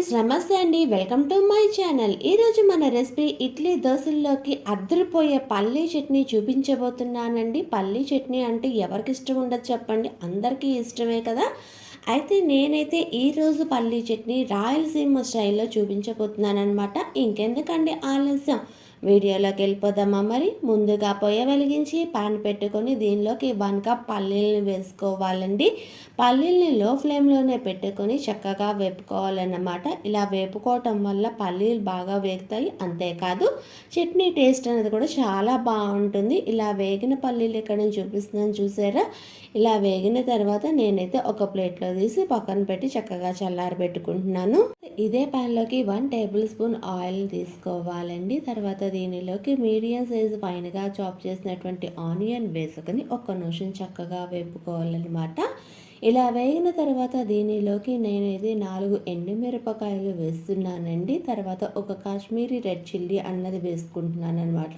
Friends నమస్తే అండి. Welcome to my channel. ఈరోజు మన రెసిపీ ఇడ్లీ దోశల్లోకి అద్దరిపోయే పల్లీ చట్నీ చూపించబోతున్నానండి. పల్లీ చట్నీ అంటే ఎవరికి ఇష్టం ఉండదు చెప్పండి. అందరికీ ఇష్టమే కదా. అయితే నేనైతే ఈరోజు పల్లీ చట్నీ రాయలసీమ స్టైల్లో చూపించబోతున్నాను అనమాట ఇంకెందుకండి ఆలస్యం? వీడియోలోకి వెళ్ళిపోదామా మరి? ముందుగా పొయ్య వెలిగించి పాన్ పెట్టుకొని దీనిలోకి వన్ కప్ పల్లీలను వేసుకోవాలండి. పల్లీల్ని లో ఫ్లేమ్లోనే పెట్టుకొని చక్కగా వేపుకోవాలన్నమాట. ఇలా వేపుకోవటం వల్ల పల్లీలు బాగా వేగుతాయి అంతేకాదు చట్నీ టేస్ట్ అనేది కూడా చాలా బాగుంటుంది. ఇలా వేగిన పల్లీలు ఇక్కడ నేను చూపిస్తున్నాను చూసారా? ఇలా వేగిన తర్వాత నేనైతే ఒక ప్లేట్లో తీసి పక్కన పెట్టి చక్కగా చల్లారి పెట్టుకుంటున్నాను. ఇదే ప్యాన్లోకి వన్ టేబుల్ స్పూన్ ఆయిల్ తీసుకోవాలండి. తర్వాత దీనిలోకి మీడియం సైజు ఫైన్గా చాప్ చేసినటువంటి ఆనియన్ వేసుకొని ఒక్క నిమిషం చక్కగా వేపుకోవాలన్నమాట. ఇలా వేగిన తర్వాత దీనిలోకి నేనైతే నాలుగు ఎండుమిరపకాయలు వేస్తున్నానండి. తర్వాత ఒక కాశ్మీరీ రెడ్ చిల్లీ అన్నది వేసుకుంటున్నాను అనమాట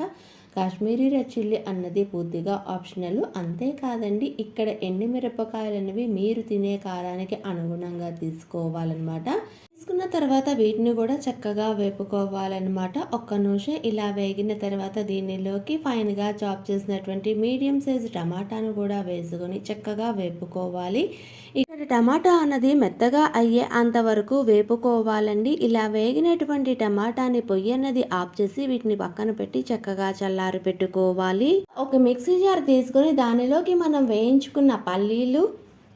కాశ్మీరీ రెడ్ చిల్లీ అన్నది పూర్తిగా ఆప్షనల్. అంతేకాదండి ఇక్కడ ఎండుమిరపకాయలు అనేవి మీరు తినే కారానికి అనుగుణంగా తీసుకోవాలన్నమాట. తీసుకున్న తర్వాత వీటిని కూడా చక్కగా వేపుకోవాలన్నమాట. ఒక్క నిమిషం ఇలా వేగిన తర్వాత దీనిలోకి ఫైన్గా చాప్ చేసినటువంటి మీడియం సైజు టమాటాను కూడా వేసుకొని చక్కగా వేపుకోవాలి. ఇక్కడ టమాటా అన్నది మెత్తగా అయ్యే అంతవరకు వేపుకోవాలండి. ఇలా వేగినటువంటి టమాటాని పొయ్యి అన్నది ఆఫ్ చేసి వీటిని పక్కన పెట్టి చక్కగా చల్లారి పెట్టుకోవాలి. ఒక మిక్సీ జార్ తీసుకొని దానిలోకి మనం వేయించుకున్న పల్లీలు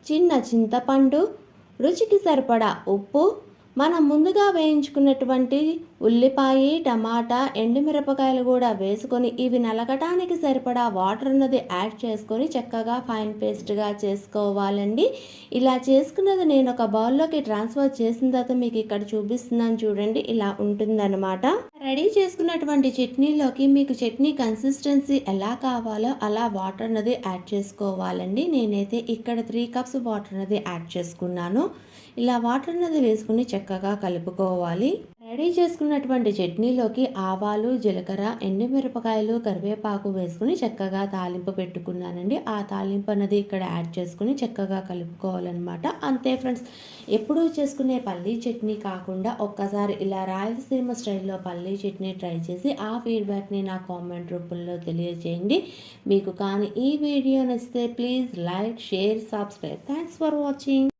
చిన్న చింతపండు రుచికి సరిపడా ఉప్పు మనం ముందుగా వేయించుకున్నటువంటి ఉల్లిపాయ టమాటా ఎండుమిరపకాయలు కూడా వేసుకొని ఇవి నలగటానికి సరిపడా వాటర్ అన్నది యాడ్ చేసుకొని చక్కగా ఫైన్ పేస్ట్గా చేసుకోవాలండి. ఇలా చేసుకున్నది నేను ఒక బౌల్లోకి ట్రాన్స్ఫర్ చేసిన తర్వాత మీకు ఇక్కడ చూపిస్తున్నాను చూడండి ఇలా ఉంటుందన్నమాట. రెడీ చేసుకున్నటువంటి చట్నీలోకి మీకు చట్నీ కన్సిస్టెన్సీ ఎలా కావాలో అలా వాటర్ అనేది యాడ్ చేసుకోవాలండి. నేనైతే ఇక్కడ త్రీ కప్స్ వాటర్ అనేది యాడ్ చేసుకున్నాను. ఇలా వాటర్ అనేది వేసుకుని చక్కగా కలుపుకోవాలి. రెడీ చేసుకున్నటువంటి చట్నీలోకి ఆవాలు జీలకర్ర ఎండుమిరపకాయలు కరివేపాకు వేసుకుని చక్కగా తాలింపు పెట్టుకున్నానండి. ఆ తాలింపు అన్నది ఇక్కడ యాడ్ చేసుకుని చక్కగా కలుపుకోవాలన్నమాట. అంతే ఫ్రెండ్స్ ఎప్పుడూ చేసుకునే పల్లీ చట్నీ కాకుండా ఒక్కసారి ఇలా రాయలసీమ స్టైల్లో పల్లీ చట్నీ ట్రై చేసి ఆ ఫీడ్బ్యాక్ని నా కామెంట్ రూపంలో తెలియజేయండి. మీకు కానీ ఈ వీడియో నచ్చితే please like share subscribe. Thanks for watching